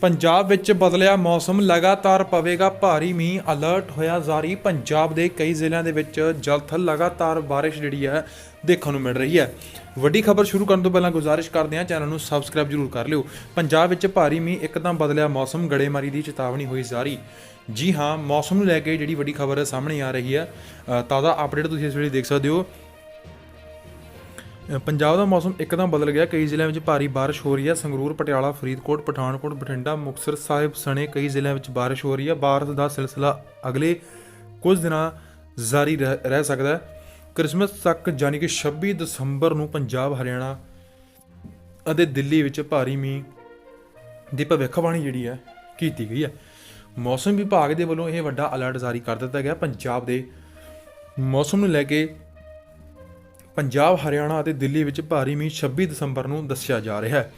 ਪੰਜਾਬ ਵਿੱਚ ਬਦਲਿਆ ਮੌਸਮ, ਲਗਾਤਾਰ ਪਵੇਗਾ ਭਾਰੀ ਮੀਂਹ ਅਲਰਟ ਹੋਇਆ ਜਾਰੀ। ਪੰਜਾਬ ਦੇ ਕਈ ਜ਼ਿਲ੍ਹਿਆਂ ਦੇ ਵਿੱਚ ਜਲਥਲ ਲਗਾਤਾਰ ਬਾਰਿਸ਼ ਜਿਹੜੀ ਹੈ, ਦੇਖਣ ਨੂੰ ਮਿਲ ਰਹੀ ਹੈ। ਵੱਡੀ ਖਬਰ ਸ਼ੁਰੂ ਕਰਨ ਤੋਂ ਪਹਿਲਾਂ ਗੁਜ਼ਾਰਿਸ਼ ਕਰਦੇ ਹਾਂ, ਚੈਨਲ ਨੂੰ ਸਬਸਕ੍ਰਾਈਬ ਜ਼ਰੂਰ ਕਰ ਲਿਓ। ਪੰਜਾਬ ਵਿੱਚ ਭਾਰੀ ਮੀਂਹ, ਇੱਕਦਮ ਬਦਲਿਆ ਮੌਸਮ, ਗੜੇਮਾਰੀ ਦੀ ਚੇਤਾਵਨੀ ਹੋਈ ਜਾਰੀ। ਜੀ ਹਾਂ, ਮੌਸਮ ਨੂੰ ਲੈ ਕੇ ਜਿਹੜੀ ਵੱਡੀ ਖਬਰ ਸਾਹਮਣੇ ਆ ਰਹੀ ਹੈ ਤਾਜ਼ਾ ਅਪਡੇਟ ਤੁਸੀਂ ਇਸ ਵੇਲੇ ਦੇਖ ਸਕਦੇ ਹੋ। ਪੰਜਾਬ ਦਾ ਮੌਸਮ ਇੱਕਦਮ ਬਦਲ ਗਿਆ। ਕਈ ਜ਼ਿਲ੍ਹਿਆਂ ਵਿੱਚ ਭਾਰੀ ਬਾਰਿਸ਼ ਹੋ ਰਹੀ ਹੈ। ਸੰਗਰੂਰ, ਪਟਿਆਲਾ, ਫਰੀਦਕੋਟ, ਪਠਾਨਕੋਟ, ਬਠਿੰਡਾ, ਮੁਕਤਸਰ ਸਾਹਿਬ ਸਣੇ ਕਈ ਜ਼ਿਲ੍ਹਿਆਂ ਵਿੱਚ ਬਾਰਿਸ਼ ਹੋ ਰਹੀ ਹੈ। ਬਾਰਿਸ਼ ਦਾ ਸਿਲਸਿਲਾ ਅਗਲੇ ਕੁਝ ਦਿਨਾਂ ਜਾਰੀ ਰਹਿ ਰਹਿ ਸਕਦਾ ਹੈ। ਕ੍ਰਿਸਮਸ ਤੱਕ ਯਾਨੀ ਕਿ 26 ਦਸੰਬਰ ਨੂੰ ਪੰਜਾਬ, ਹਰਿਆਣਾ ਅਤੇ ਦਿੱਲੀ ਵਿੱਚ ਭਾਰੀ ਮੀਂਹ ਦੀ ਭਵਿੱਖਬਾਣੀ ਜਿਹੜੀ ਹੈ ਕੀਤੀ ਗਈ ਹੈ। ਮੌਸਮ ਵਿਭਾਗ ਦੇ ਵੱਲੋਂ ਇਹ ਵੱਡਾ ਅਲਰਟ ਜਾਰੀ ਕਰ ਦਿੱਤਾ ਗਿਆ। ਪੰਜਾਬ ਦੇ ਮੌਸਮ ਨੂੰ ਲੈ ਕੇ ਪੰਜਾਬ ਹਰਿਆਣਾ ਅਤੇ ਦਿੱਲੀ ਵਿੱਚ ਭਾਰੀ ਮੀਂਹ 26 ਦਸੰਬਰ ਨੂੰ ਦੱਸਿਆ ਜਾ ਰਿਹਾ ਹੈ।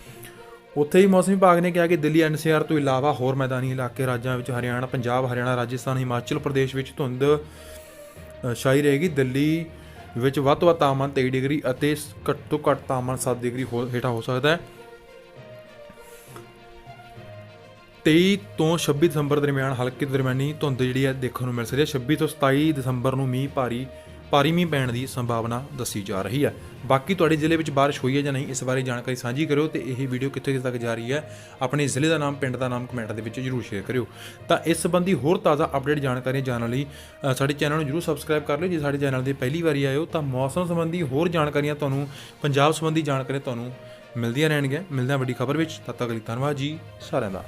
ਉੱਥੇ ਹੀ ਮੌਸਮ ਵਿਭਾਗ ਨੇ ਕਿਹਾ ਕਿ ਦਿੱਲੀ ਐਨਸੀਆਰ ਤੋਂ ਇਲਾਵਾ ਹੋਰ ਮੈਦਾਨੀ ਇਲਾਕੇ ਰਾਜਾਂ ਵਿੱਚ ਹਰਿਆਣਾ ਪੰਜਾਬ ਹਰਿਆਣਾ ਰਾਜਸਥਾਨ ਹਿਮਾਚਲ ਪ੍ਰਦੇਸ਼ ਵਿੱਚ ਧੁੰਦ ਅ, ਛਾਈ ਰਹੇਗੀ। ਦਿੱਲੀ ਵਿੱਚ ਵੱਧ ਤੋਂ ਵੱਧ ਤਾਪਮਾਨ 23 ਡਿਗਰੀ ਅਤੇ ਘੱਟ ਤੋਂ ਘੱਟ ਤਾਪਮਾਨ 7 ਡਿਗਰੀ ਹੋ- ਹੇਠਾਂ ਹੋ ਸਕਦਾ ਹੈ। 23 ਤੋਂ 26 ਦਸੰਬਰ ਦਰਮਿਆਨ ਹਲਕੀ ਦਰਮਿਆਨੀ ਧੁੰਦ ਜਿਹੜੀ ਹੈ ਦੇਖਣ ਨੂੰ ਮਿਲ ਸਕਦੀ ਹੈ। 26 ਤੋਂ 27 ਦਸੰਬਰ ਨੂੰ ਮੀਂਹ ਭਾਰੀ ਭਾਰੀ ਮੀਂਹ ਪੈਣ ਦੀ ਸੰਭਾਵਨਾ ਦੱਸੀ ਜਾ ਰਹੀ ਹੈ। ਬਾਕੀ ਤੁਹਾਡੇ ਜ਼ਿਲ੍ਹੇ ਵਿੱਚ ਬਾਰਿਸ਼ ਹੋਈ ਹੈ ਜਾਂ ਨਹੀਂ, ਇਸ ਬਾਰੇ ਜਾਣਕਾਰੀ ਸਾਂਝੀ ਕਰਿਓ ਤੇ ਇਹ ਵੀਡੀਓ ਕਿੱਥੇ ਕਿੱਥੇ ਤੱਕ ਜਾ ਰਹੀ ਹੈ, ਆਪਣੇ ਜ਼ਿਲ੍ਹੇ ਦਾ ਨਾਮ, ਪਿੰਡ ਦਾ ਨਾਮ ਕਮੈਂਟ ਦੇ ਵਿੱਚ ਜਰੂਰ ਸ਼ੇਅਰ ਕਰਿਓ। ਤਾਂ ਇਸ ਸੰਬੰਧੀ ਹੋਰ ਤਾਜ਼ਾ ਅਪਡੇਟ ਜਾਣਕਾਰੀਆਂ ਜਾਣਨ ਲਈ ਸਾਡੇ ਚੈਨਲ ਨੂੰ ਜਰੂਰ ਸਬਸਕ੍ਰਾਈਬ ਕਰ ਲਿਓ। ਜੇ ਸਾਡੇ ਚੈਨਲ ਦੇ ਪਹਿਲੀ ਵਾਰੀ ਆਏ ਹੋ ਤਾਂ ਮੌਸਮ ਸੰਬੰਧੀ ਹੋਰ ਜਾਣਕਾਰੀਆਂ ਤੁਹਾਨੂੰ, ਪੰਜਾਬ ਸੰਬੰਧੀ ਜਾਣਕਾਰੀ ਤੁਹਾਨੂੰ ਮਿਲਦੀਆਂ ਰਹਿਣਗੀਆਂ। ਮਿਲਦੇ ਹਾਂ ਵੱਡੀ ਖਬਰ ਵਿੱਚ। ਤਦ ਤੱਕ ਲਈ ਧੰਨਵਾਦ ਜੀ। ਸਾਰਿਆਂ ਦਾ।